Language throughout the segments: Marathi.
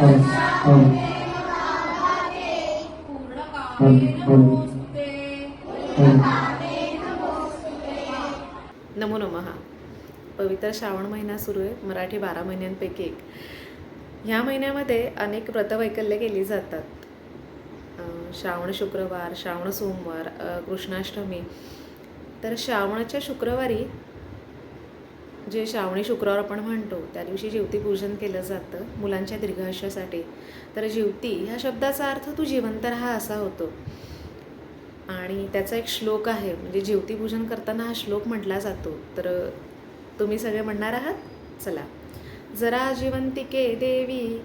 नमो नमः. पवित्र श्रावण महिना सुरू आहे. मराठी बारा महिन्यांपैकी एक. ह्या महिन्यामध्ये अनेक व्रतवैकल्य केली जातात. श्रावण शुक्रवार श्रावण सोमवार कृष्णाष्टमी. तर श्रावणाच्या शुक्रवारी जे श्रावणी शुक्रवार आपण म्हणतो त्या दिवशी जीवती पूजन केलं जातं मुलांच्या दीर्घायुष्यासाठी तर जीवती ह्या शब्दाचा अर्थ तू जिवंत राहा असा होतो. आणि त्याचा एक श्लोक आहे म्हणजे जीवती पूजन करताना हा श्लोक म्हटला जातो. तर तुम्ही सगळे म्हणणार आहात? चला. जरा जिवंतिके देवी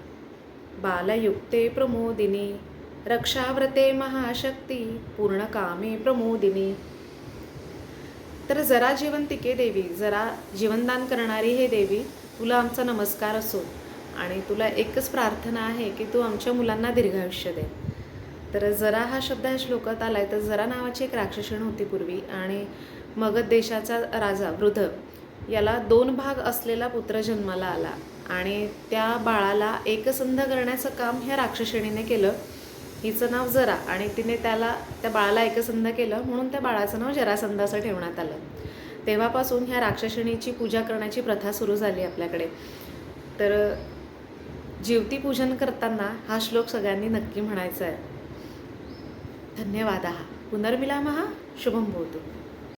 बालयुक्ते प्रमोदिनी रक्षाव्रते महाशक्ती पूर्णकामे प्रमोदिनी तर जरा जिवंतिके देवी जरा जीवनदान करणारी हे देवी तुला आमचा नमस्कार असो. आणि तुला एकच प्रार्थना आहे की तू आमच्या मुलांना दीर्घायुष्य दे. तर जरा हा शब्द ह्या श्लोकात आला आहे तर जरा नावाची एक राक्षसण होती पूर्वी. आणि मगध देशाचा राजा वृद्ध याला दोन भाग असलेला पुत्र जन्माला आला. आणि त्या बाळाला एकसंध करण्याचं काम ह्या राक्षसणीने केलं. हिचं नाव जरा आणि तिने त्याला त्या बाळाला एकसंध केलं म्हणून त्या बाळाचं नाव जरासंध असं ठेवण्यात आलं. तेव्हापासून ह्या राक्षसिणीची पूजा करण्याची प्रथा सुरू झाली आपल्याकडे. तर जीवती पूजन करताना हा श्लोक सगळ्यांनी नक्की म्हणायचा आहे. धन्यवाद पुनर्मिलामः शुभम भवतु.